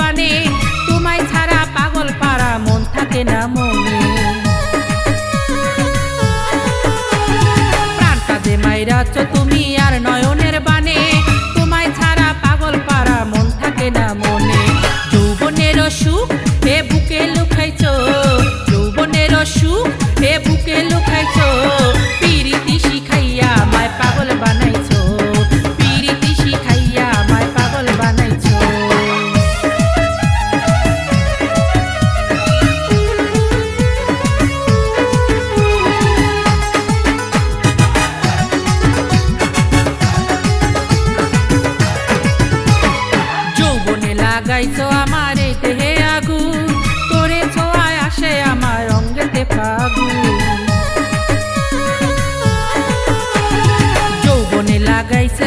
বানে তোমায় ছাড়া পাগল পাড়া মন থাকে না মনে। মাইরাছ তুমি আর নয়নের বানে তোমায় ছাড়া পাগল মন থাকে না মনে। যৌবনের বুকে লুকাইছ। যৌবনের সুখ এ বুকে লুকাইছ। লাগাইছো আমার এই দেহে আগুন। তোরে ছোঁয়ায় আসে আমার অঙ্গেতে পাগু যৌবনে লাগাইছে